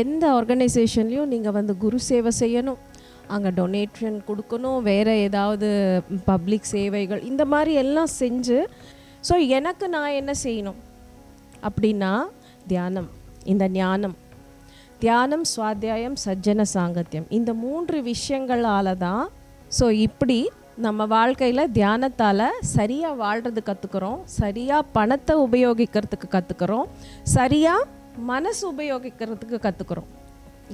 எந்த ஆர்கனைசேஷன்லேயும் நீங்கள் வந்து குரு சேவை செய்யணும். அங்கே டொனேஷன் கொடுக்கணும். வேறு ஏதாவது பப்ளிக் சேவைகள் இந்த மாதிரி எல்லாம் செஞ்சு ஸோ எனக்கு நான் என்ன செய்யணும்? அப்படின்னா தியானம் இந்த ஞானம். தியானம் சுவாத்தியாயம் சஜ்ஜன சாங்கத்தியம். இந்த மூன்று விஷயங்களால தான் ஸோ இப்படி நம்ம வாழ்க்கையில் தியானத்தால் சரியாக வாழ்கிறது கற்றுக்குறோம் சரியாக பணத்தை உபயோகிக்கிறதுக்கு கற்றுக்குறோம் சரியாக மனசு உபயோகிக்கிறதுக்கு கற்றுக்குறோம்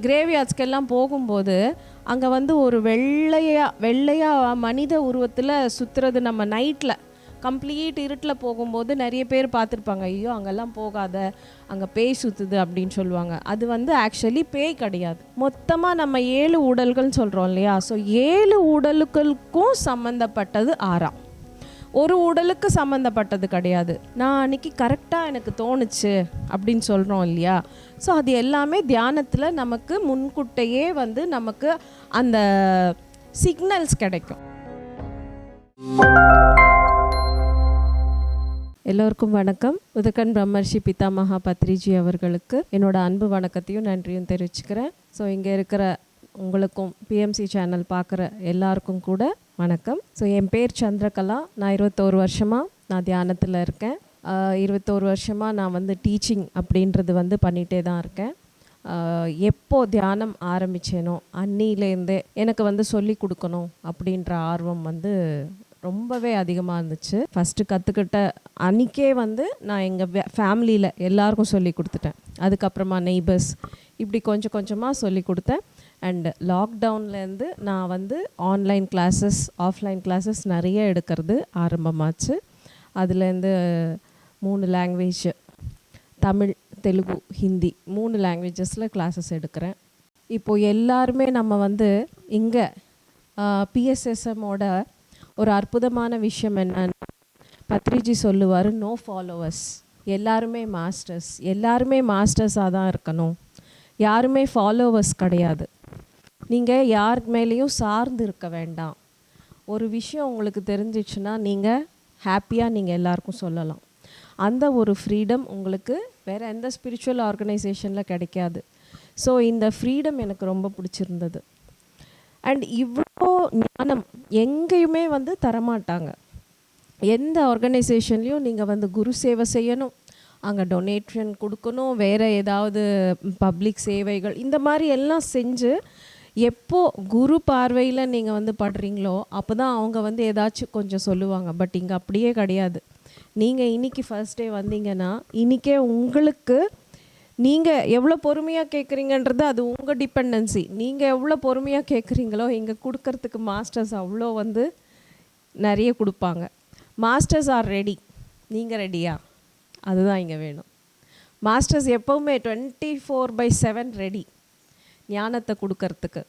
கிரேவியார்ட்ஸ்க்கெல்லாம் போகும்போது அங்கே வந்து ஒரு வெள்ளையாக வெள்ளையாக மனித உருவத்தில் சுற்றுறது நம்ம நைட்டில் கம்ப்ளீட் இருட்டில் போகும்போது நிறைய பேர் பார்த்துருப்பாங்க. ஐயோ அங்கெல்லாம் போகாத அங்கே பேய் சுற்றுது அப்படின்னு சொல்லுவாங்க. அது வந்து ஆக்சுவலி பேய் கிடையாது. மொத்தமாக நம்ம ஏழு உடல்கள்னு சொல்கிறோம் இல்லையா? ஸோ ஏழு உடலுக்களுக்கும் சம்மந்தப்பட்டது ஆறாம். ஒரு உடலுக்கு சம்மந்தப்பட்டது கிடையாது. நான் அன்னைக்கு கரெக்டாக எனக்கு தோணுச்சு அப்படின்னு சொல்கிறோம் இல்லையா? ஸோ அது எல்லாமே தியானத்தில் நமக்கு முன்கூட்டையே வந்து நமக்கு அந்த சிக்னல்ஸ் கிடைக்கும். எல்லோருக்கும் வணக்கம். உதகன் பிரம்மர்ஷி பிதாமகா பத்ரிஜி அவர்களுக்கு என்னோட அன்பு வணக்கத்தையும் நன்றியும் தெரிவிச்சுக்கிறேன். ஸோ இங்கே இருக்கிற உங்களுக்கும் பிஎம்சி சேனல் பார்க்குற எல்லாருக்கும் கூட வணக்கம். ஸோ என் பேர் சந்திரகலா. நான் இருபத்தோரு வருஷமாக நான் தியானத்தில் இருக்கேன். இருபத்தோரு வருஷமாக நான் வந்து டீச்சிங் அப்படின்றது வந்து பண்ணிகிட்டே தான் இருக்கேன். எப்போ தியானம் ஆரம்பிச்சேனோ அன்னிலேருந்தே எனக்கு வந்து சொல்லி கொடுக்கணும் அப்படின்ற ஆர்வம் வந்து ரொம்பவே அதிகமாக இருந்துச்சு. ஃபஸ்ட்டு கற்றுக்கிட்ட அன்றைக்கே வந்து நான் எங்கள் ஃபேமிலியில் எல்லாருக்கும் சொல்லி கொடுத்துட்டேன். அதுக்கப்புறமா நெய்பர்ஸ் இப்படி கொஞ்சம் கொஞ்சமாக சொல்லி கொடுத்தேன். அண்ட் லாக்டவுன்லேருந்து நான் வந்து ஆன்லைன் கிளாஸஸ் ஆஃப்லைன் கிளாஸஸ் நிறைய எடுக்கிறது ஆரம்பமாச்சு. அதுலேருந்து மூணு லாங்குவேஜ் தமிழ் தெலுங்கு ஹிந்தி மூணு லாங்குவேஜஸில் கிளாஸஸ் எடுக்கிறேன். இப்போது எல்லாருமே நம்ம வந்து இங்கே பிஎஸ்எஸ்எம்மோட ஒரு அற்புதமான விஷயம் என்னன்னா பத்ரிஜி சொல்லுவார் நோ ஃபாலோவர்ஸ் எல்லாருமே மாஸ்டர்ஸ் எல்லாருமே மாஸ்டர்ஸாக தான் இருக்கணும். யாருமே ஃபாலோவர்ஸ் கிடையாது. நீங்கள் யார் மேலேயும் சார்ந்து இருக்க வேண்டாம். ஒரு விஷயம் உங்களுக்கு தெரிஞ்சிச்சுன்னா நீங்கள் ஹாப்பியாக நீங்கள் எல்லாருக்கும் சொல்லலாம். அந்த ஒரு ஃப்ரீடம் உங்களுக்கு வேறு எந்த ஸ்பிரிச்சுவல் ஆர்கனைசேஷனில் கிடைக்காது. ஸோ இந்த ஃப்ரீடம் எனக்கு ரொம்ப பிடிச்சிருந்தது. அண்ட் இவ்வளோ ஞானம் எங்கேயுமே வந்து தரமாட்டாங்க. எந்த ஆர்கனைசேஷன்லேயும் நீங்கள் வந்து குரு சேவை செய்யணும். அங்கே டொனேஷன் கொடுக்கணும். வேறு ஏதாவது பப்ளிக் சேவைகள் இந்த மாதிரி எல்லாம் செஞ்சு எப்போ குரு பார்வையில் நீங்கள் வந்து படுறீங்களோ அப்போ தான் அவங்க வந்து ஏதாச்சும் கொஞ்சம் சொல்லுவாங்க. பட் இங்கே அப்படியே கிடையாது. நீங்கள் இன்னைக்கு ஃபர்ஸ்ட் டே வந்தீங்கன்னா இன்றைக்கே உங்களுக்கு நீங்கள் எவ்வளோ பொறுமையாக கேட்குறீங்கன்றது அது உங்கள் டிபெண்டன்சி நீங்கள் எவ்வளோ பொறுமையாக கேட்குறீங்களோ இங்கே கொடுக்கறதுக்கு மாஸ்டர்ஸ் அவ்வளோ வந்து நிறைய கொடுப்பாங்க. மாஸ்டர்ஸ் ஆர் ரெடி நீங்கள் ரெடியா அதுதான் இங்கே வேணும். மாஸ்டர்ஸ் எப்போவுமே twenty four by seven ready ஞானத்தை கொடுக்கறதுக்கு.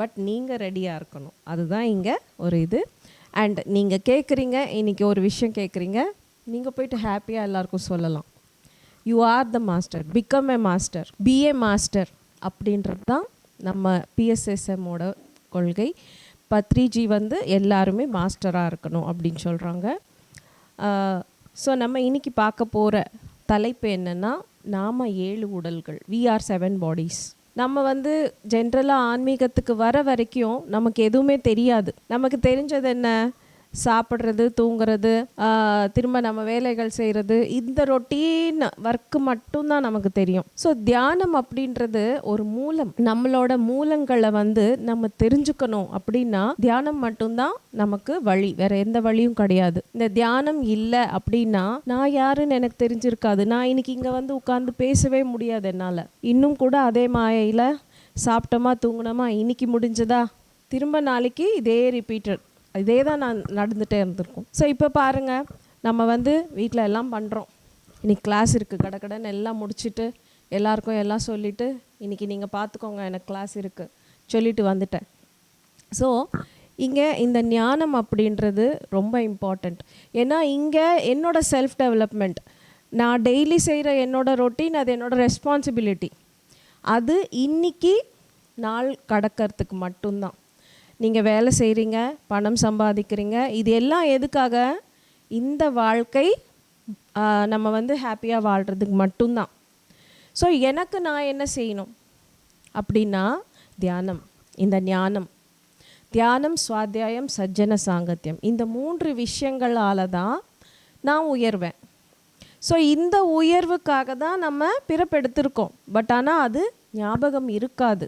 பட் நீங்கள் ரெடியாக இருக்கணும். அதுதான் இங்கே ஒரு இது. அண்ட் நீங்கள் கேட்குறீங்க இன்றைக்கி ஒரு விஷயம் கேட்குறீங்க நீங்கள் போயிட்டு ஹாப்பியாக எல்லாருக்கும் சொல்லலாம். You are the master become a master be a master அப்படின்றது தான் நம்ம பிஎஸ்எஸ்எம்மோட கொள்கை. பத்ரிஜி வந்து எல்லாருமே மாஸ்டராக இருக்கணும் அப்படின்னு சொல்கிறாங்க ஸோ நம்ம இன்னைக்கு பார்க்க போகிற தலைப்பு என்னென்னா நாம் ஏழு உடல்கள். வி ஆர் செவன் பாடிஸ் நம்ம வந்து ஜென்ரலாக ஆன்மீகத்துக்கு வர வரைக்கும் நமக்கு எதுவுமே தெரியாது. நமக்கு தெரிஞ்சது என்ன? சாப்பிட்றது தூங்குறது திரும்ப நம்ம வேலைகள் செய்கிறது இந்த ரொட்டீன் ஒர்க்கு மட்டும்தான் நமக்கு தெரியும். ஸோ தியானம் அப்படின்றது ஒரு மூலம். நம்மளோட மூலங்களை வந்து நம்ம தெரிஞ்சுக்கணும் அப்படின்னா தியானம் மட்டும்தான் நமக்கு வழி. வேற எந்த வழியும் கிடையாது. இந்த தியானம் இல்லை அப்படின்னா நான் யாருன்னு எனக்கு தெரிஞ்சிருக்காது. நான் இன்னைக்கு இங்கே வந்து உட்காந்து பேசவே முடியாது என்னால். இன்னும் கூட அதே மாயையில் சாப்பிட்டோமா தூங்கினோமா இன்னைக்கு முடிஞ்சதா? திரும்ப நாளைக்கு இதே ரிப்பீட்டட் இதே தான் நான் நடந்துகிட்டே இருந்திருக்கும். ஸோ இப்போ பாருங்கள் நம்ம வந்து வீட்டில் எல்லாம் பண்ணுறோம் இன்றைக்கி கிளாஸ் இருக்குது கடகடன்னு எல்லாம் முடிச்சுட்டு எல்லாருக்கும் எல்லாம் சொல்லிவிட்டு இன்றைக்கி நீங்கள் பார்த்துக்கோங்க எனக்கு கிளாஸ் இருக்குது சொல்லிட்டு வந்துட்டேன். ஸோ இங்கே இந்த ஞானம் அப்படின்றது ரொம்ப இம்பார்ட்டண்ட் ஏன்னா இங்கே என்னோட செல்ஃப் டெவலப்மெண்ட் நான் டெய்லி செய்கிற என்னோடய ரொட்டீன் அது என்னோடய ரெஸ்பான்சிபிலிட்டி அது இன்னைக்கு நாள் கடக்கிறதுக்கு மட்டும்தான். நீங்கள் வேலை செய்கிறீங்க பணம் சம்பாதிக்கிறீங்க இது எல்லாம் எதுக்காக? இந்த வாழ்க்கை நம்ம வந்து ஹாப்பியாக வாழ்கிறதுக்கு மட்டும்தான். ஸோ எனக்கு நான் என்ன செய்யணும்? அப்படின்னா தியானம் இந்த ஞானம். தியானம் சுவாத்தியாயம் சஜ்ஜன சாங்கத்தியம். இந்த மூன்று விஷயங்களால் தான் நான் உயர்வேன். ஸோ இந்த உயர்வுக்காக தான் நம்ம பிறப்பெடுத்திருக்கோம். பட் ஆனால் அது ஞாபகம் இருக்காது.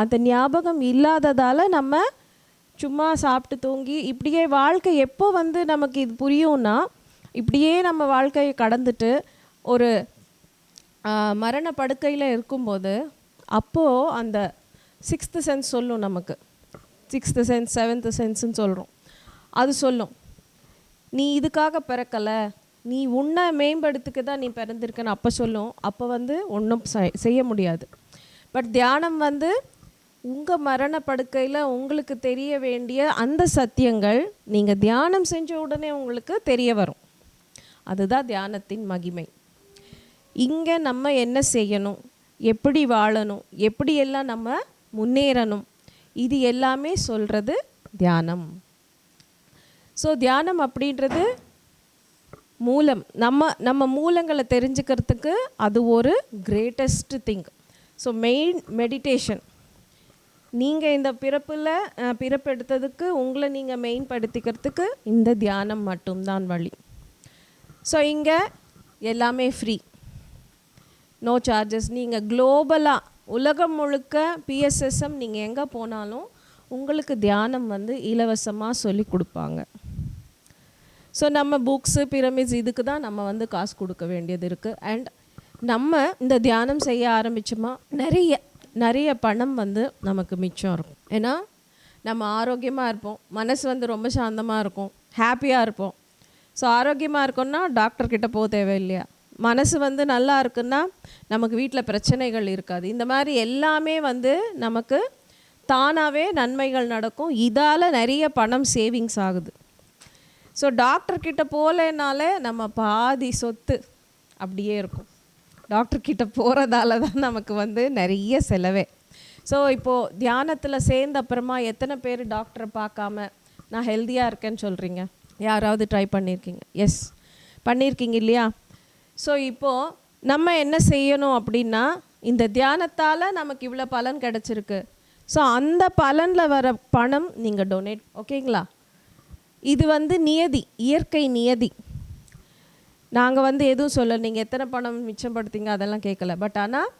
அந்த ஞாபகம் இல்லாததால் நம்ம சும்மா சாப்பிட்டு தூங்கி இப்படியே வாழ்க்கை எப்போ வந்து நமக்கு இது புரியும்னா இப்படியே நம்ம வாழ்க்கையை கடந்துட்டு ஒரு மரண படுக்கையில் இருக்கும்போது அப்போது அந்த சிக்ஸ்த்து சென்ஸ் சொல்லும் நமக்கு. சிக்ஸ்த்து சென்ஸ் செவன்த்து சென்ஸ்ன்னு சொல்கிறோம் அது சொல்லும். நீ இதுக்காக பிறக்கலை. நீ உன்னை மேம்படுத்துக்கு தான் நீ பிறந்திருக்கன்னு அப்போ சொல்லும். அப்போ வந்து ஒன்றும் செய்ய முடியாது. பட் தியானம் வந்து உங்கள் மரண படுக்கையில் உங்களுக்கு தெரிய வேண்டிய அந்த சத்தியங்கள் நீங்கள் தியானம் செஞ்ச உடனே உங்களுக்கு தெரிய வரும். அதுதான் தியானத்தின் மகிமை. இங்கே நம்ம என்ன செய்யணும்? எப்படி வாழணும்? எப்படியெல்லாம் நம்ம முன்னேறணும்? இது எல்லாமே சொல்கிறது தியானம். ஸோ தியானம் அப்படின்றது மூலம் நம்ம நம்ம மூலங்களை தெரிஞ்சுக்கிறதுக்கு அது ஒரு greatest thing so main meditation நீங்கள் இந்த பிறப்பில் பிறப்பெடுத்ததுக்கு உங்களை நீங்கள் மெயின்படுத்திக்கிறதுக்கு இந்த தியானம் மட்டும்தான் வழி. ஸோ இங்கே எல்லாமே ஃப்ரீ நோ சார்ஜஸ் நீங்கள் குளோபலாக உலகம் முழுக்க பிஎஸ்எஸ்எம் நீங்கள் எங்கே போனாலும் உங்களுக்கு தியானம் வந்து இலவசமாக சொல்லி கொடுப்பாங்க. ஸோ நம்ம புக்ஸு பிரமிட்ஸ் இதுக்கு தான் நம்ம வந்து காசு கொடுக்க வேண்டியது இருக்குது அண்ட் நம்ம இந்த தியானம் செய்ய ஆரம்பிச்சோமா? நிறைய. நிறைய பணம் வந்து நமக்கு மிச்சம் இருக்கும். ஏன்னா நம்ம ஆரோக்கியமாக இருப்போம். மனசு வந்து ரொம்ப சாந்தமாக இருக்கும். ஹாப்பியாக இருப்போம். ஸோ ஆரோக்கியமாக இருக்கோம்னா டாக்டர்கிட்ட போக தேவையில்லையா? மனசு வந்து நல்லா இருக்குன்னா நமக்கு வீட்டில் பிரச்சனைகள் இருக்காது. இந்த மாதிரி எல்லாமே வந்து நமக்கு தானாகவே நன்மைகள் நடக்கும். இதால் நிறைய பணம் சேவிங்ஸ் ஆகுது. ஸோ டாக்டர்கிட்ட போகலனாலே நம்ம பாதி சொத்து அப்படியே இருக்கும். டாக்டர்கிட்ட போகிறதால தான் நமக்கு வந்து நிறைய செலவே. ஸோ இப்போது தியானத்தில் சேர்ந்த அப்புறமா எத்தனை பேர் டாக்டரை பார்க்காம நான் ஹெல்த்தியாக இருக்கேன்னு சொல்கிறீங்க யாராவது ட்ரை பண்ணியிருக்கீங்க எஸ் பண்ணியிருக்கீங்க இல்லையா? ஸோ இப்போது நம்ம என்ன செய்யணும் அப்படின்னா இந்த தியானத்தால் நமக்கு இவ்வளோ பலன் கிடச்சிருக்கு. ஸோ அந்த பலனில் வர பணம் நீங்கள் டொனேட் ஓகேங்களா இது வந்து நியதி இயற்கை நியதி. நாங்கள் வந்து எதுவும் சொல்ல நீங்கள் எத்தனை பணம் மிச்சப்படுத்தீங்க அதெல்லாம் கேட்கல பட் ஆனால்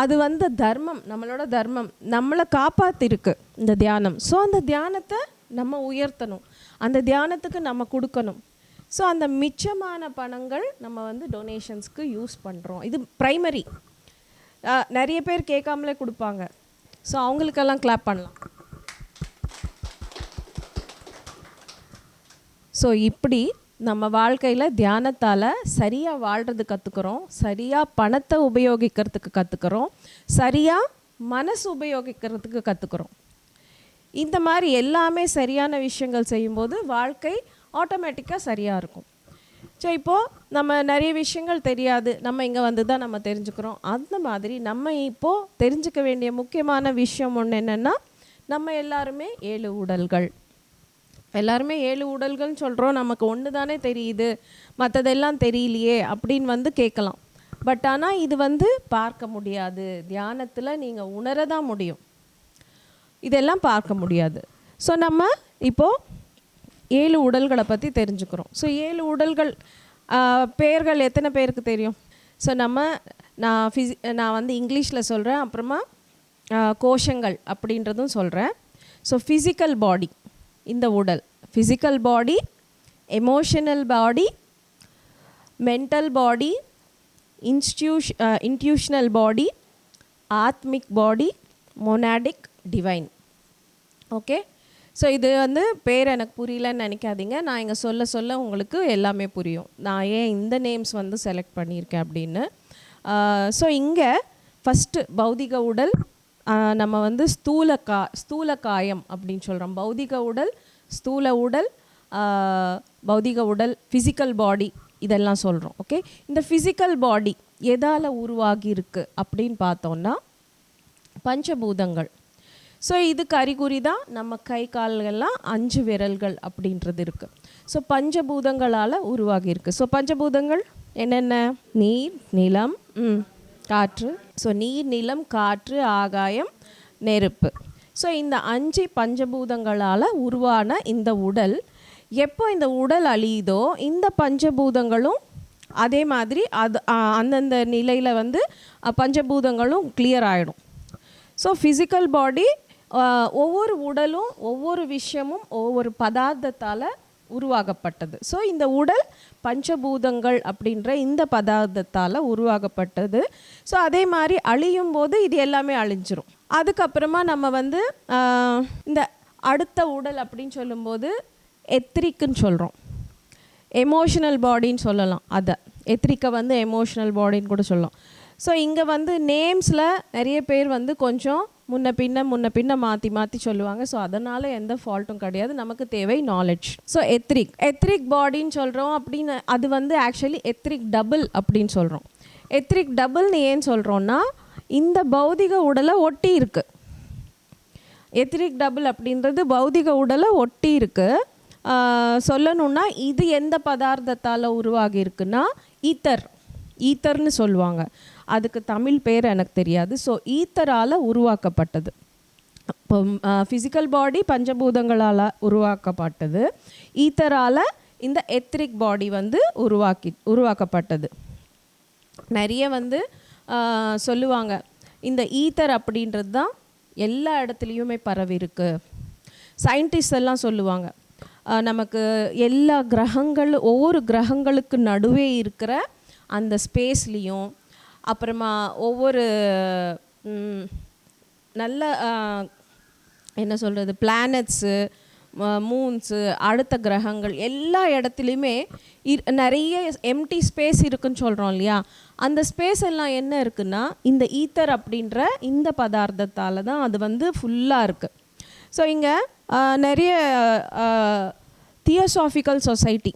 அது வந்து தர்மம். நம்மளோட தர்மம். நம்மளை காப்பாற்றிருக்கு இந்த தியானம். ஸோ அந்த தியானத்தை நம்ம உயர்த்தணும். அந்த தியானத்துக்கு நம்ம கொடுக்கணும். ஸோ அந்த மிச்சமான பணங்கள் நம்ம வந்து டொனேஷன்ஸ்க்கு யூஸ் பண்ணுறோம் இது ப்ரைமரி நிறைய பேர் கேட்காமலே கொடுப்பாங்க. ஸோ அவங்களுக்கெல்லாம் கிளாப் பண்ணலாம். ஸோ இப்படி நம்ம வாழ்க்கையில் தியானத்தால் சரியாக வாழ்கிறது கற்றுக்குறோம் சரியாக பணத்தை உபயோகிக்கிறதுக்கு கற்றுக்குறோம் சரியாக மனசு உபயோகிக்கிறதுக்கு கற்றுக்குறோம் இந்த மாதிரி எல்லாமே சரியான விஷயங்கள் செய்யும்போது வாழ்க்கை ஆட்டோமேட்டிக்காக சரியாக இருக்கும். ஸோ இப்போது நம்ம நிறைய விஷயங்கள் தெரியாது. நம்ம இங்கே வந்து தான் நம்ம தெரிஞ்சுக்கிறோம். அந்த மாதிரி நம்ம இப்போது தெரிஞ்சுக்க வேண்டிய முக்கியமான விஷயம் ஒன்று என்னென்னா நம்ம எல்லாருமே ஏழு உடல்கள். எல்லாருமே ஏழு உடல்கள்னு சொல்கிறோம் நமக்கு ஒன்று தானே தெரியுது. மற்றதெல்லாம் தெரியலையே அப்படின்னு வந்து கேட்கலாம். பட் ஆனால் இது வந்து பார்க்க முடியாது. தியானத்தில் நீங்கள் உணர தான் முடியும். இதெல்லாம் பார்க்க முடியாது. ஸோ நம்ம இப்போது ஏழு உடல்களை பற்றி தெரிஞ்சுக்கிறோம். ஸோ ஏழு உடல்கள் பெயர்கள் எத்தனை பேருக்கு தெரியும்? ஸோ நம்ம நான் ஃபிசி நான் வந்து இங்கிலீஷில் சொல்கிறேன் அப்புறமா கோஷங்கள் அப்படின்றதும் சொல்கிறேன் ஸோ ஃபிசிக்கல் பாடி இந்த உடல். Physical body emotional body mental body இன்ஸ்டியூஷ் intuitional body Aadmi body monadic divine okay so இது வந்து பேர் எனக்கு புரியலன்னு நினைக்காதீங்க. நான் இங்கே சொல்ல சொல்ல உங்களுக்கு எல்லாமே புரியும். நான் ஏன் இந்த நேம்ஸ் வந்து செலக்ட் பண்ணியிருக்கேன் அப்படின்னு. ஸோ இங்கே ஃபஸ்ட்டு பௌதிக உடல் நம்ம வந்து ஸ்தூல கா ஸ்தூல காயம் அப்படின்னு சொல்கிறோம் பௌதிக உடல் ஸ்தூல உடல் பௌதிக உடல் ஃபிசிக்கல் பாடி இதெல்லாம் சொல்கிறோம் ஓகே இந்த ஃபிசிக்கல் பாடி எதால் உருவாகி இருக்கு அப்படின்னு பார்த்தோன்னா பஞ்சபூதங்கள். ஸோ இதுக்கு அறிகுறி தான் நம்ம கை கால்கள்லாம் அஞ்சு விரல்கள் அப்படின்றது இருக்குது ஸோ பஞ்சபூதங்களால் உருவாகி இருக்கு ஸோ பஞ்சபூதங்கள் என்னென்ன? நீர் நிலம் ம், காற்று. ஸோ நீர் நிலம் காற்று ஆகாயம் நெருப்பு. ஸோ இந்த அஞ்சு பஞ்சபூதங்களால் உருவான இந்த உடல் எப்போ இந்த உடல் அழியுதோ இந்த பஞ்சபூதங்களும் அதே மாதிரி அது அந்தந்த நிலையில் வந்து பஞ்சபூதங்களும் கிளியர் ஆகிடும் ஸோ ஃபிசிக்கல் பாடி ஒவ்வொரு உடலும் ஒவ்வொரு விஷயமும் ஒவ்வொரு பதார்த்தத்தால் உருவாகப்பட்டது ஸோ இந்த உடல் பஞ்சபூதங்கள் அப்படின்ற இந்த பதார்த்தத்தால் உருவாகப்பட்டது ஸோ அதே மாதிரி அழியும் போது இது எல்லாமே அழிஞ்சிரும். அதுக்கப்புறமா நம்ம வந்து இந்த அடுத்த உடல் அப்படின்னு சொல்லும்போது எத்திரிக்குன்னு சொல்கிறோம் எமோஷனல் பாடின்னு சொல்லலாம். அதை. எத்திரிக்கை வந்து எமோஷனல் பாடின்னு கூட சொல்லலாம். ஸோ இங்கே வந்து நேம்ஸில் நிறைய பேர் வந்து கொஞ்சம் முன்ன பின்ன முன்ன பின்ன மாற்றி மாற்றி சொல்லுவாங்க. ஸோ அதனால் எந்த ஃபால்ட்டும் கிடையாது. நமக்கு தேவை நாலேஜ் ஸோ எத்ரிக் எத்ரிக் பாடின்னு சொல்கிறோம் அப்படின்னு அது வந்து ஆக்சுவலி எத்ரிக் டபுள் அப்படின்னு சொல்கிறோம் எத்ரிக் டபுள்னு ஏன் சொல்கிறோன்னா இந்த பௌதிக உடலை ஒட்டி இருக்குது எத்ரிக் டபுள் அப்படின்றது பௌதிக உடலை ஒட்டி இருக்கு. சொல்லணும்னா இது எந்த பதார்த்தத்தால் உருவாகி இருக்குன்னா ஈத்தர் ஈத்தர்னு சொல்லுவாங்க. அதுக்கு தமிழ் பேர் எனக்கு தெரியாது. ஸோ ஈத்தரால் உருவாக்கப்பட்டது. இப்போ ஃபிசிக்கல் பாடி பஞ்சபூதங்களால் உருவாக்கப்பட்டது. ஈத்தரால் இந்த எத்ரிக் பாடி வந்து உருவாக்கி உருவாக்கப்பட்டது. நிறைய வந்து சொல்லுவாங்க. இந்த ஈத்தர் அப்படின்றது தான் எல்லா இடத்துலையுமே பரவி இருக்கு. சயின்டிஸ்ட் எல்லாம் சொல்லுவாங்க. நமக்கு எல்லா கிரகங்கள் ஒவ்வொரு கிரகங்களுக்கு நடுவே இருக்கிற அந்த ஸ்பேஸ்லேயும் அப்புறமா ஒவ்வொரு நல்ல என்ன சொல்கிறது பிளானட்ஸு மூன்ஸு அடுத்த கிரகங்கள் எல்லா இடத்துலையுமே நிறைய எம்டி ஸ்பேஸ் இருக்குன்னு சொல்கிறோம் இல்லையா? அந்த ஸ்பேஸ் எல்லாம் என்ன இருக்குன்னா இந்த ஈத்தர் அப்படின்ற இந்த பதார்த்தத்தால் தான் அது வந்து ஃபுல்லாக இருக்குது ஸோ இங்கே நிறைய தியோசாஃபிக்கல் சொசைட்டி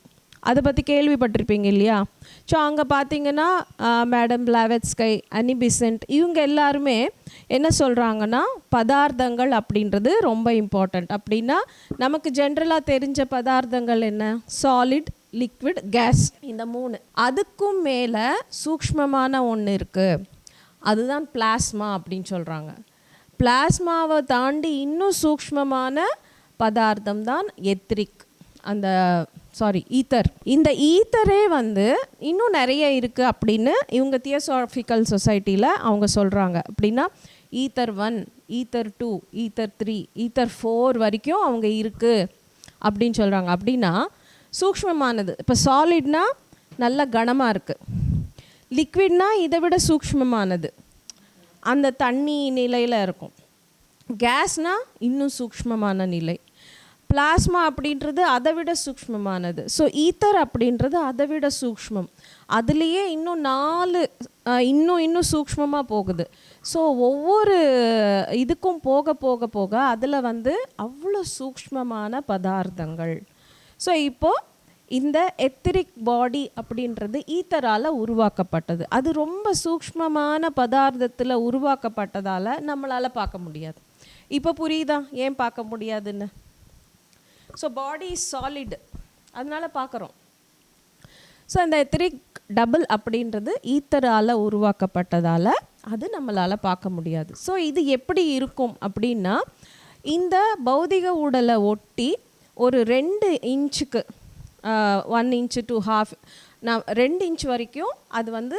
அதை பற்றி கேள்விப்பட்டிருப்பீங்க இல்லையா? ஸோ அங்கே பார்த்தீங்கன்னா மேடம் பிளாவெட்ஸ்கை அனிபிசன்ட் இவங்க எல்லாருமே என்ன சொல்கிறாங்கன்னா பதார்த்தங்கள் அப்படின்றது ரொம்ப இம்பார்ட்டண்ட் அப்படின்னா நமக்கு ஜென்ரலாக தெரிஞ்ச பதார்த்தங்கள் என்ன? சாலிட் லிக்விட் கேஸ் இந்த மூணு. அதுக்கும் மேலே சூக்ஷ்மமான ஒன்று இருக்குது அதுதான் பிளாஸ்மா அப்படின்னு சொல்கிறாங்க பிளாஸ்மாவை தாண்டி இன்னும் சூக்ஷ்மமான பதார்த்தம் தான் எத்ரிக் அந்த சாரி ஈத்தர் இந்த ஈத்தரே வந்து இன்னும் நிறைய இருக்குது அப்படின்னு இவங்க தியோசாஃபிக்கல் சொசைட்டியில் அவங்க சொல்கிறாங்க அப்படின்னா either one either two either three either four வரைக்கும் அவங்க இருக்குது அப்படின்னு சொல்கிறாங்க அப்படின்னா சூக்ஷ்மமானது. இப்போ சாலிட்னா நல்ல கனமாக இருக்குது லிக்விட்னா இதை விட சூக்ஷ்மமானது. அந்த தண்ணி நிலையில் இருக்கும். கேஸ்னால் இன்னும் சூக்ஷ்மமான நிலை. பிளாஸ்மா அப்படின்றது அதை விட சூக்ஷ்மமானது. ஸோ ஈத்தர் அப்படின்றது அதை விட சூக்ஷ்மம். அதுலேயே இன்னும் நாலு இன்னும் இன்னும் சூக்ஷ்மமாக போகுது. ஸோ ஒவ்வொரு இதுக்கும் போக போக போக அதில் வந்து அவ்வளோ சூக்ஷ்மமான பதார்த்தங்கள். ஸோ இப்போது இந்த எத்திரிக் பாடி அப்படின்றது ஈத்தரால் உருவாக்கப்பட்டது. அது ரொம்ப சூக்ஷ்மமான பதார்த்தத்தில் உருவாக்கப்பட்டதால் நம்மளால் பார்க்க முடியாது. இப்போ புரியுதா? ஏன் பார்க்க முடியாதுன்னு? ஸோ பாடி இஸ் சாலிட் அதனால் பார்க்குறோம். ஸோ இந்த எத்திரிக் டபுள் அப்படின்றது ஈத்தரால் உருவாக்கப்பட்டதால் அது நம்மளால் பார்க்க முடியாது. ஸோ இது எப்படி இருக்கும் அப்படின்னா இந்த பௌதிக உடலை ஒட்டி ஒரு ரெண்டு இன்ச்சுக்கு ஒன் இன்ச்சு டூ ஹாஃப் நான் ரெண்டு இன்ச் வரைக்கும் அது வந்து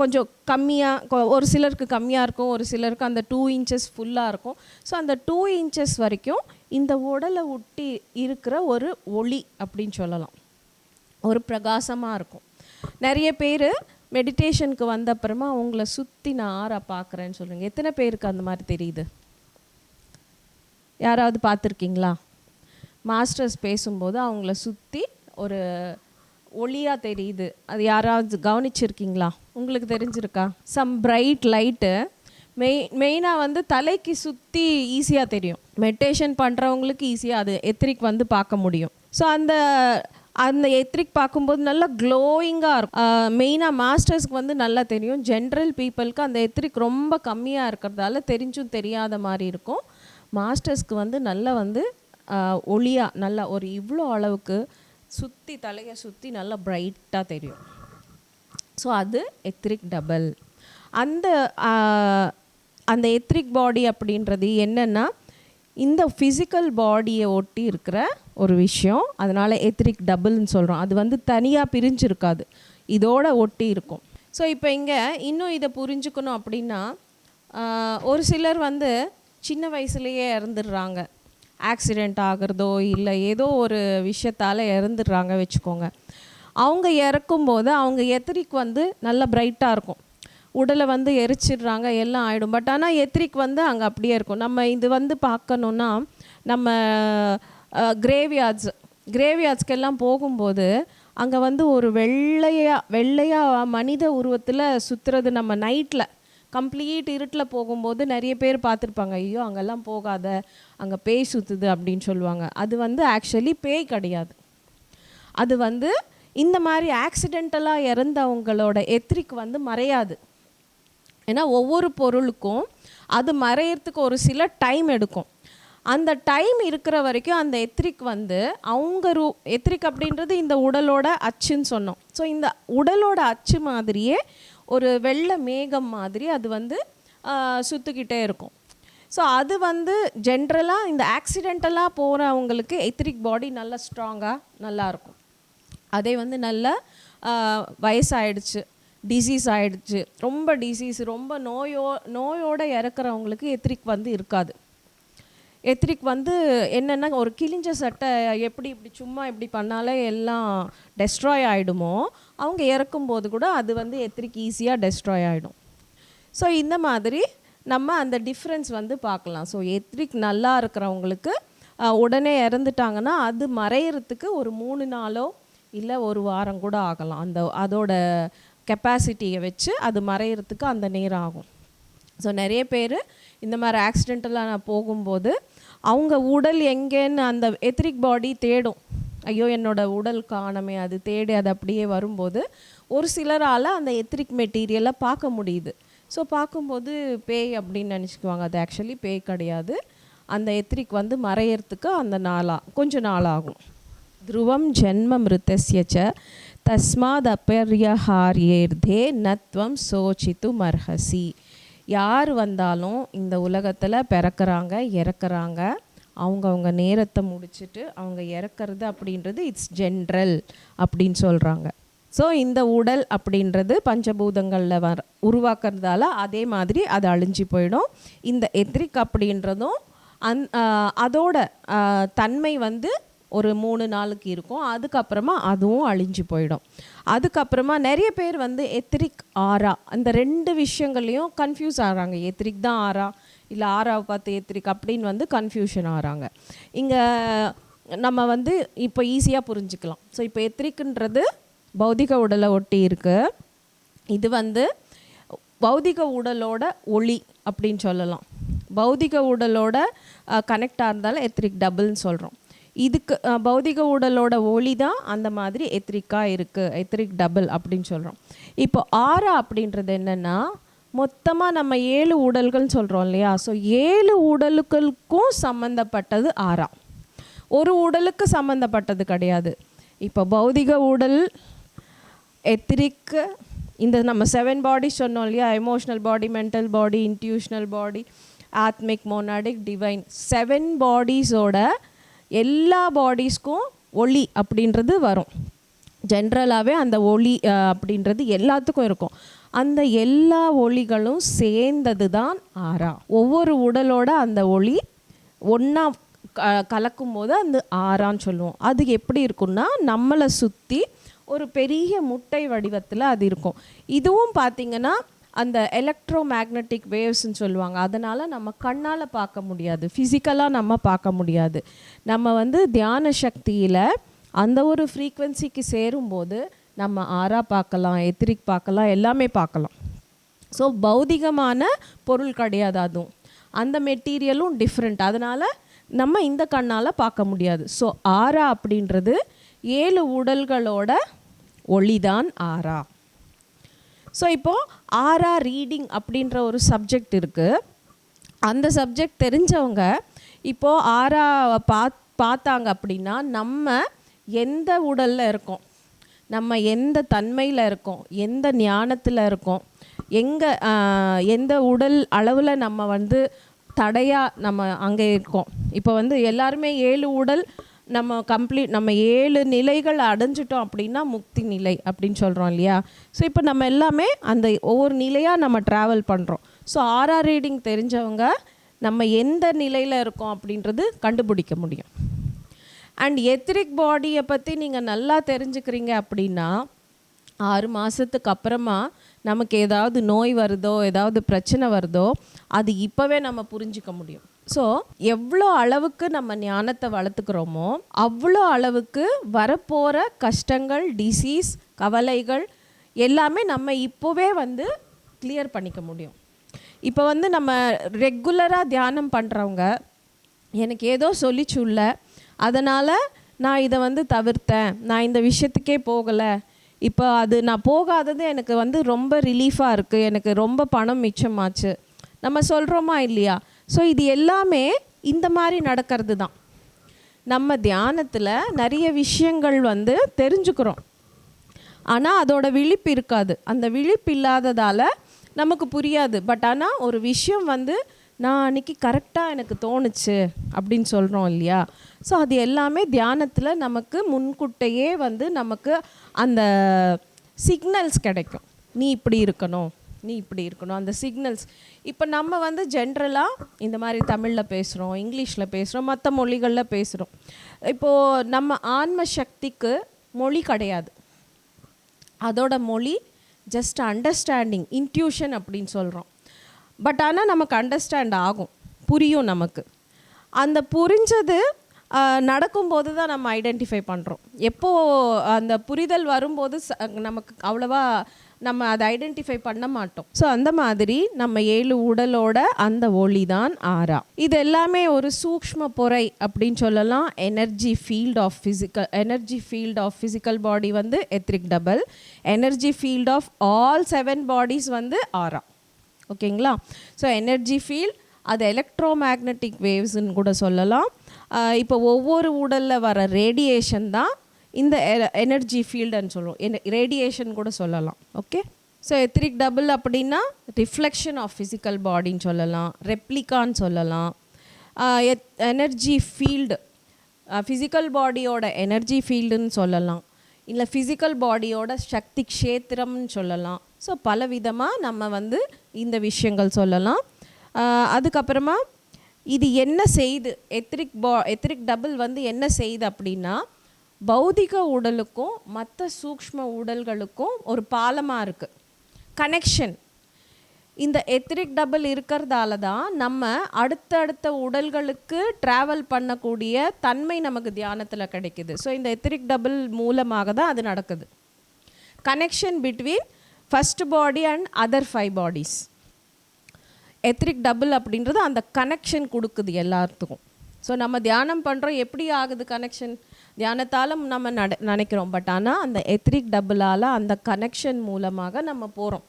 கொஞ்சம் கம்மியாக ஒரு சிலருக்கு கம்மியாக இருக்கும் ஒரு சிலருக்கு அந்த டூ இன்ச்சஸ் ஃபுல்லாக இருக்கும். ஸோ அந்த டூ இன்ச்சஸ் வரைக்கும் இந்த உடலை ஒட்டி இருக்கிற ஒரு ஒளி அப்படின்னு சொல்லலாம். ஒரு பிரகாசமாக இருக்கும். நிறைய பேர் மெடிடேஷனுக்கு வந்த அப்புறமா அவங்கள சுற்றி நான் ஆற பார்க்குறேன்னு சொல்லுங்க எத்தனை பேருக்கு அந்த மாதிரி தெரியுது? யாராவது பார்த்துருக்கீங்களா? மாஸ்டர்ஸ் பேசும்போது அவங்கள சுற்றி ஒரு ஒளியாக தெரியுது. அது யாராவது கவனிச்சிருக்கீங்களா? உங்களுக்கு தெரிஞ்சிருக்கா? சம் பிரைட் லைட்டு மெய் மெயினாக வந்து தலைக்கு சுற்றி ஈஸியாக தெரியும். மெடிடேஷன் பண்ணுறவங்களுக்கு ஈஸியாக அது எத்திரிக் வந்து பார்க்க முடியும். ஸோ அந்த அந்த எத்திரிக் பார்க்கும்போது நல்லா க்ளோயிங்காக இருக்கும். மெயினாக மாஸ்டர்ஸ்க்கு வந்து நல்லா தெரியும். ஜென்ரல் பீப்புளுக்கு அந்த எத்திரிக் ரொம்ப கம்மியாக இருக்கிறதால தெரிஞ்சும் தெரியாத மாதிரி இருக்கும். மாஸ்டர்ஸ்க்கு வந்து நல்லா வந்து ஒளியாக நல்லா ஒரு இவ்வளோ அளவுக்கு சுற்றி தலையை சுற்றி நல்லா பிரைட்டாக தெரியும். ஸோ அது எத்ரிக் டபுள் அந்த அந்த எத்ரிக் பாடி அப்படின்றது என்னென்னா இந்த ஃபிசிக்கல் பாடியை ஒட்டி இருக்கிற ஒரு விஷயம். அதனால் எத்ரிக் டபுள்னு சொல்கிறோம் அது வந்து தனியாக பிரிஞ்சிருக்காது. இதோட ஒட்டி இருக்கும். ஸோ இப்போ இங்கே இன்னும் இதை புரிஞ்சுக்கணும் அப்படின்னா ஒரு சிலர் வந்து சின்ன வயசுலேயே இறந்துடுறாங்க. ஆக்சிடெண்ட் ஆகிறதோ இல்லை ஏதோ ஒரு விஷயத்தால் இறந்துடுறாங்க வச்சுக்கோங்க. அவங்க இறக்கும்போது அவங்க எத்திரிக் வந்து நல்ல பிரைட்டாக இருக்கும். உடலை வந்து எரிச்சிடுறாங்க எல்லாம் ஆகிடும் பட் ஆனால் எத்திரிக் வந்து அங்கே அப்படியே இருக்கும். நம்ம இது வந்து பார்க்கணுன்னா நம்ம கிரேவியார்ட்ஸ் கிரேவியார்ட்ஸ்க்கெல்லாம் போகும்போது அங்கே வந்து ஒரு வெள்ளையாக வெள்ளையாக மனித உருவத்தில் சுற்றுறது நம்ம நைட்டில் கம்ப்ளீட் இருட்டில் போகும்போது நிறைய பேர் பார்த்துருப்பாங்க ஐயோ அங்கெல்லாம் போகாத அங்கே பேய் சுற்றுது அப்படின்னு சொல்லுவாங்க. அது வந்து ஆக்சுவலி பேய் கிடையாது. அது வந்து இந்த மாதிரி ஆக்சிடெண்டலாக இறந்தவங்களோட எத்திரிக்கு வந்து மறையாது. ஏன்னா ஒவ்வொரு பொருளுக்கும் அது மறையிறதுக்கு ஒரு சில டைம் எடுக்கும். அந்த டைம் இருக்கிற வரைக்கும் அந்த எத்திரிக் வந்து அவங்க ரூ எத்திரிக் அப்படின்றது இந்த உடலோட அச்சுன்னு சொன்னோம். ஸோ இந்த உடலோட அச்சு மாதிரியே ஒரு வெள்ளை மேகம் மாதிரி அது வந்து சுற்றிக்கிட்டே இருக்கும். ஸோ அது வந்து ஜென்ரலாக இந்த ஆக்சிடெண்டலாக போகிறவங்களுக்கு எத்திரிக் பாடி நல்லா ஸ்ட்ராங்காக நல்லாயிருக்கும் அதே வந்து நல்ல வயசாயிடுச்சு டிசீஸ் ஆயிடுச்சு ரொம்ப டிசீஸ் ரொம்ப நோயோ நோயோடு இறக்குறவங்களுக்கு எத்திரிக் வந்து இருக்காது. எத்திரிக் வந்து என்னென்னா ஒரு கிழிஞ்ச சட்டை எப்படி இப்படி சும்மா இப்படி பண்ணாலே எல்லாம் டெஸ்ட்ராய் ஆகிடுமோ அவங்க இறக்கும்போது கூட அது வந்து எத்திரிக் ஈஸியாக டெஸ்ட்ராய் ஆகிடும் ஸோ இந்த மாதிரி நம்ம அந்த டிஃப்ரென்ஸ் வந்து பார்க்கலாம். ஸோ எத்ரிக் நல்லா இருக்கிறவங்களுக்கு உடனே இறந்துட்டாங்கன்னா அது மறையிறதுக்கு ஒரு மூணு நாளோ இல்லை ஒரு வாரம் கூட ஆகலாம். அந்த அதோட கெப்பாசிட்டியை வச்சு அது மறையிறதுக்கு அந்த நேரம் ஆகும். ஸோ நிறைய பேர் இந்த மாதிரி ஆக்சிடென்டலாக நான் போகும்போது அவங்க உடல் எங்கேன்னு அந்த எத்ரிக் பாடி தேடும். ஐயோ என்னோட உடல் காணமே அது தேடி அது அப்படியே வரும்போது ஒரு சிலரால் அந்த எத்ரிக் மெட்டீரியலை பார்க்க முடியுது. ஸோ பார்க்கும்போது பேய் அப்படின்னு நினச்சிக்குவாங்க. அது ஆக்சுவலி பேய் கிடையாது. அந்த எத்ரிக் வந்து மறையறதுக்கு அந்த நாளாக கொஞ்சம் நாளாகும். ധ്രുവം ജന്മമൃതസ്യ ച തസ്മാദപര്യഹാര്യേർദ്ധേ നത്വം மர்ஹசி. யார் வந்தாலும் இந்த உலகத்தில் பிறக்கறாங்க இறக்குறாங்க. அவங்கவுங்க நேரத்தை முடிச்சுட்டு அவங்க இறக்கறது அப்படின்றது இட்ஸ் ஜென்ரல் அப்படின்னு சொல்கிறாங்க ஸோ இந்த உடல் அப்படின்றது பஞ்சபூதங்களில் வர உருவாக்குறதால அதே மாதிரி அது அழிஞ்சு போயிடும். இந்த எத்ரிக் அப்படின்றதும் அந் அதோட தன்மை வந்து ஒரு மூணு நாளுக்கு இருக்கும். அதுக்கப்புறமா அதுவும் அழிஞ்சு போயிடும். அதுக்கப்புறமா நிறைய பேர் வந்து எத்ரிக் ஆரா அந்த ரெண்டு விஷயங்கள்லையும் கன்ஃபியூஸ் ஆகிறாங்க எத்ரிக் தான் ஆரா இல்லை ஆராவை பார்த்து எத்திரிக் அப்படின்னு வந்து கன்ஃபியூஷன் ஆகிறாங்க இங்கே நம்ம வந்து இப்போ ஈஸியாக புரிஞ்சுக்கலாம். ஸோ இப்போ எத்திரிக்குன்றது பௌதிக உடலை ஒட்டி இருக்குது இது வந்து பௌதிக உடலோட ஒளி அப்படின்னு சொல்லலாம். பௌதிக உடலோட கனெக்டாக இருந்தாலும் எத்ரிக் டபுள்னு சொல்கிறோம் இதுக்கு பௌதிக உடலோட ஒளி தான் அந்த மாதிரி எத்ரிக்காக இருக்குது எத்ரிக் டபுள் அப்படின்னு சொல்கிறோம் இப்போ ஆறா அப்படின்றது என்னென்னா மொத்தமாக நம்ம ஏழு உடல்கள்னு சொல்கிறோம் இல்லையா? ஸோ ஏழு உடலுக்களுக்கும் சம்மந்தப்பட்டது ஆறா. ஒரு உடலுக்கு சம்மந்தப்பட்டது கிடையாது. இப்போ பௌதிக உடல் எத்திரிக்கு இந்த நம்ம செவன் பாடி சொன்னோம் இல்லையா? Emotional body mental body intuitional body Aadmi monadic divine seven பாடிஸோட எல்லா பாடிஸ்க்கும் ஒளி அப்படின்றது வரும். ஜென்ரலாகவே அந்த ஒளி அப்படின்றது எல்லாத்துக்கும் இருக்கும். அந்த எல்லா ஒளிகளும் சேர்ந்தது தான் ஆறா. ஒவ்வொரு உடலோட அந்த ஒளி ஒன்றா கலக்கும் போது அந்த ஆறான்னு சொல்லுவோம். அது எப்படி இருக்கும்னா நம்மளை சுற்றி ஒரு பெரிய முட்டை வடிவத்தில் அது இருக்கும். இதுவும் பார்த்தீங்கன்னா அந்த எலக்ட்ரோ மேக்னெட்டிக் வேவ்ஸ்ன்னு சொல்லுவாங்க. அதனால் நம்ம கண்ணால் பார்க்க முடியாது. ஃபிசிக்கலாக நம்ம பார்க்க முடியாது. நம்ம வந்து தியான சக்தியில் அந்த ஒரு ஃப்ரீக்குவென்சிக்கு சேரும்போது நம்ம ஆறா பார்க்கலாம் எத்திரிக் பார்க்கலாம் எல்லாமே பார்க்கலாம். ஸோ பௌதிகமான பொருள் கிடையாது அதுவும். அந்த மெட்டீரியலும் டிஃப்ரெண்ட் அதனால் நம்ம இந்த கண்ணால் பார்க்க முடியாது. ஸோ ஆரா அப்படின்றது ஏழு உடல்களோட ஒளிதான் ஆரா ஸோ இப்போது ஆர்ஆர் ரீடிங் அப்படின்ற ஒரு சப்ஜெக்ட் இருக்குது அந்த சப்ஜெக்ட் தெரிஞ்சவங்க இப்போது ஆறாவை பாத் பார்த்தாங்க அப்படின்னா நம்ம எந்த உடலில் இருக்கோம்? நம்ம எந்த தன்மையில் இருக்கோம்? எந்த ஞானத்தில் இருக்கோம்? எங்கே எந்த உடல் அளவில் நம்ம வந்து தடையாக நம்ம அங்கே இருக்கோம்? இப்போ வந்து எல்லாருமே ஏழு உடல் நம்ம கம்ப்ளீட் நம்ம ஏழு நிலைகள் அடைஞ்சிட்டோம் அப்படின்னா முக்தி நிலை அப்படின்னு சொல்கிறோம் இல்லையா? ஸோ இப்போ நம்ம எல்லாமே அந்த ஒவ்வொரு நிலையாக நம்ம ட்ராவல் பண்ணுறோம் ஸோ ஆர்ஆர் ரீடிங் தெரிஞ்சவங்க நம்ம எந்த நிலையில் இருக்கோம் அப்படின்றது கண்டுபிடிக்க முடியும். அண்ட் எத்திரிக் பாடியை பற்றி நீங்கள் நல்லா தெரிஞ்சுக்கிறீங்க அப்படின்னா ஆறு மாதத்துக்கு அப்புறமா நமக்கு ஏதாவது நோய் வருதோ ஏதாவது பிரச்சனை வருதோ அது இப்போவே நம்ம புரிஞ்சிக்க முடியும். ஸோ எவ்வளோ அளவுக்கு நம்ம ஞானத்தை வளர்த்துக்கிறோமோ அவ்வளோ அளவுக்கு வரப்போகிற கஷ்டங்கள் டிசீஸ் கவலைகள் எல்லாமே நம்ம இப்போவே வந்து கிளியர் பண்ணிக்க முடியும். இப்போ வந்து நம்ம ரெகுலராக தியானம் பண்ணுறவங்க எனக்கு ஏதோ சொல்லிச்சுள்ள அதனால் நான் இதை வந்து தவிர்த்தேன் நான் இந்த விஷயத்துக்கே போகலை இப்போ அது நான் போகாதது எனக்கு வந்து ரொம்ப ரிலீஃபாக இருக்குது எனக்கு ரொம்ப பணம் மிச்சமாச்சு. நம்ம சொல்கிறோமா இல்லையா? ஸோ இது எல்லாமே இந்த மாதிரி நடக்கிறது தான் நம்ம தியானத்தில் நிறைய விஷயங்கள் வந்து தெரிஞ்சுக்கிறோம். ஆனால் அதோட விழிப்பு இருக்காது. அந்த விழிப்பு இல்லாததால் நமக்கு புரியாது. பட் ஆனால் ஒரு விஷயம் வந்து நான் அன்றைக்கி கரெக்டாக எனக்கு தோணுச்சு அப்படின்னு சொல்கிறோம் இல்லையா? ஸோ அது எல்லாமே தியானத்தில் நமக்கு முன்கூட்டையே வந்து நமக்கு அந்த சிக்னல்ஸ் கிடைக்கும். நீ இப்படி இருக்கணும். நீ இப்படி இருக்கணும். அந்த சிக்னல்ஸ் இப்போ நம்ம வந்து ஜென்ரலாக இந்த மாதிரி தமிழில் பேசுகிறோம் இங்கிலீஷில் பேசுகிறோம் மற்ற மொழிகளில் பேசுகிறோம் இப்போது நம்ம ஆன்ம சக்திக்கு மொழி கிடையாது. அதோட மொழி ஜஸ்ட் அண்டர்ஸ்டாண்டிங் இன்ட்யூஷன் அப்படின்னு சொல்கிறோம் பட் ஆனால் நமக்கு அண்டர்ஸ்டாண்ட் ஆகும். புரியும் நமக்கு. அந்த புரிஞ்சது நடக்கும்போது தான் நம்ம ஐடென்டிஃபை பண்ணுறோம் எப்போ அந்த புரிதல் வரும்போது ச- நமக்கு அவ்வளோவா நம்ம அதை ஐடென்டிஃபை பண்ண மாட்டோம். ஸோ அந்த மாதிரி நம்ம ஏழு உடலோட அந்த ஒளி தான் ஆறா. இது எல்லாமே ஒரு சூக்ஷ்ம பொறை அப்படின்னு சொல்லலாம். Energy field of physical energy field of physical body வந்து etheric double energy field of all seven bodies வந்து ஆறா. ஓகேங்களா? ஸோ எனர்ஜி ஃபீல்ட் அது எலக்ட்ரோ மேக்னட்டிக் வேவ்ஸ்ன்னு கூட சொல்லலாம். இப்போ ஒவ்வொரு உடலில் வர ரேடியேஷன் தான் இந்த எனர்ஜி ஃபீல்டுன்னு சொல்லுவோம் ரேடியேஷன் கூட சொல்லலாம். ஓகே ஸோ எத்ரிக் டபுள் அப்படின்னா ரிஃப்ளெக்ஷன் ஆஃப் ஃபிசிக்கல் பாடின்னு சொல்லலாம். ரெப்ளிகான்னு சொல்லலாம். எனர்ஜி ஃபீல்டு ஃபிசிக்கல் பாடியோட எனர்ஜி ஃபீல்டுன்னு சொல்லலாம். இல்லை ஃபிசிக்கல் பாடியோட சக்தி க்ஷேத்திரம்னு சொல்லலாம். ஸோ பல விதமாக நம்ம வந்து இந்த விஷயங்கள் சொல்லலாம். அதுக்கப்புறமா இது என்ன செய்து எத்ரிக் பா எத்ரிக் டபுள் வந்து என்ன செய்யுது அப்படின்னா பௌதிக உடலுக்கும் மற்ற சூக்ஷ்ம உடல்களுக்கும் ஒரு பாலமாக இருக்குது கனெக்ஷன் இந்த எத்ரிக் டபுள் இருக்கிறதால தான் நம்ம அடுத்தடுத்த உடல்களுக்கு ட்ராவல் பண்ணக்கூடிய தன்மை நமக்கு தியானத்தில் கிடைக்குது. ஸோ இந்த எத்ரிக் டபுள் மூலமாக தான் அது நடக்குது. Connection between first body and other five bodies etheric double அப்படின்றது அந்த கனெக்ஷன் கொடுக்குது எல்லாத்துக்கும். ஸோ நம்ம தியானம் பண்ணுறோம் எப்படி ஆகுது கனெக்ஷன் தியானத்தால் நம்ம நட நினைக்கிறோம். பட் ஆனால் அந்த எத்ரிக் டபுளால் அந்த கனெக்ஷன் மூலமாக நம்ம போகிறோம்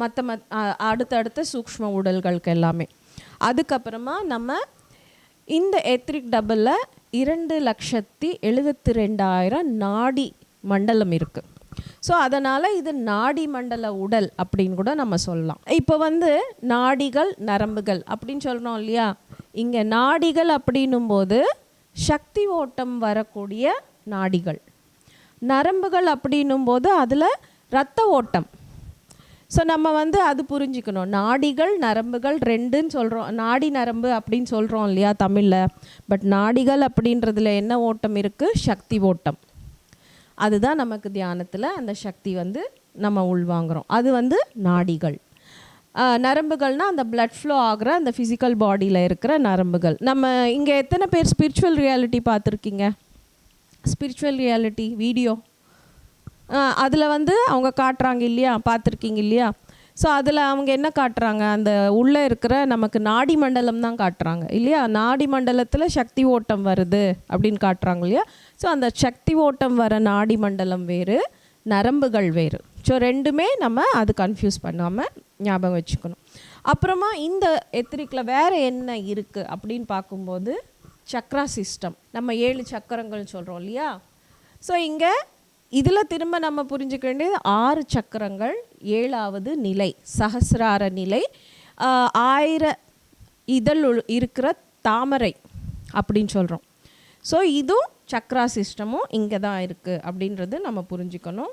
மற்ற மத் அடுத்தடுத்த சூக்ஷ்ம உடல்களுக்கு எல்லாமே. அதுக்கப்புறமா நம்ம இந்த எத்ரிக் டபுளில் இரண்டு லட்சத்தி எழுபத்தி ரெண்டாயிரம் நாடி மண்டலம் இருக்குது ஸோ அதனால் இது நாடி மண்டல உடல் அப்படின்னு கூட நம்ம சொல்லலாம். இப்போ வந்து நாடிகள் நரம்புகள் அப்படின்னு சொல்கிறோம் இல்லையா? இங்கே நாடிகள் அப்படின்னும் போது சக்தி ஓட்டம் வரக்கூடிய நாடிகள். நரம்புகள் அப்படின்னும் போது அதில் ரத்த ஓட்டம். ஸோ நம்ம வந்து அது புரிஞ்சுக்கணும். நாடிகள் நரம்புகள் ரெண்டுன்னு சொல்கிறோம் நாடி நரம்பு அப்படின்னு சொல்கிறோம் இல்லையா தமிழில். பட் நாடிகள் அப்படின்றதுல என்ன ஓட்டம் இருக்குது சக்தி ஓட்டம். அதுதான் நமக்கு தியானத்தில் அந்த சக்தி வந்து நம்ம உள்வாங்குகிறோம் அது வந்து நாடிகள். நரம்புகள்னால் அந்த பிளட் ஃப்ளோ ஆகிற அந்த ஃபிசிக்கல் பாடியில் இருக்கிற நரம்புகள். நம்ம இங்கே எத்தனை பேர் ஸ்பிரிச்சுவல் ரியாலிட்டி பார்த்துருக்கீங்க? ஸ்பிரிச்சுவல் ரியாலிட்டி வீடியோ அதில் வந்து அவங்க காட்டுறாங்க இல்லையா? பார்த்துருக்கீங்க இல்லையா? ஸோ அதில் அவங்க என்ன காட்டுறாங்க? அந்த உள்ளே இருக்கிற நமக்கு நாடி மண்டலம் தான் காட்டுறாங்க இல்லையா? நாடி மண்டலத்தில் சக்தி ஓட்டம் வருது அப்படின்னு காட்டுறாங்க இல்லையா? ஸோ அந்த சக்தி ஓட்டம் வர நாடி மண்டலம் வேறு நரம்புகள் வேறு. ஸோ ரெண்டுமே நம்ம அது கன்ஃபியூஸ் பண்ணாமல் ஞாபகம் வச்சுக்கணும். அப்புறமா இந்த எத்திரிக்கில் வேறு என்ன இருக்குது அப்படின்னு பார்க்கும்போது சக்ரா சிஸ்டம் நம்ம ஏழு சக்கரங்கள் சொல்கிறோம் இல்லையா? ஸோ இங்கே இதில் திரும்ப நம்ம புரிஞ்சுக்க வேண்டியது ஆறு சக்கரங்கள் ஏழாவது நிலை சஹசிரார நிலை ஆயிர இதழ் உள்- இருக்கிற தாமரை அப்படின்னு சொல்கிறோம் ஸோ இதுவும் சக்ரா சிஸ்டமும் இங்கே தான் இருக்குது அப்படின்றது நம்ம புரிஞ்சுக்கணும்.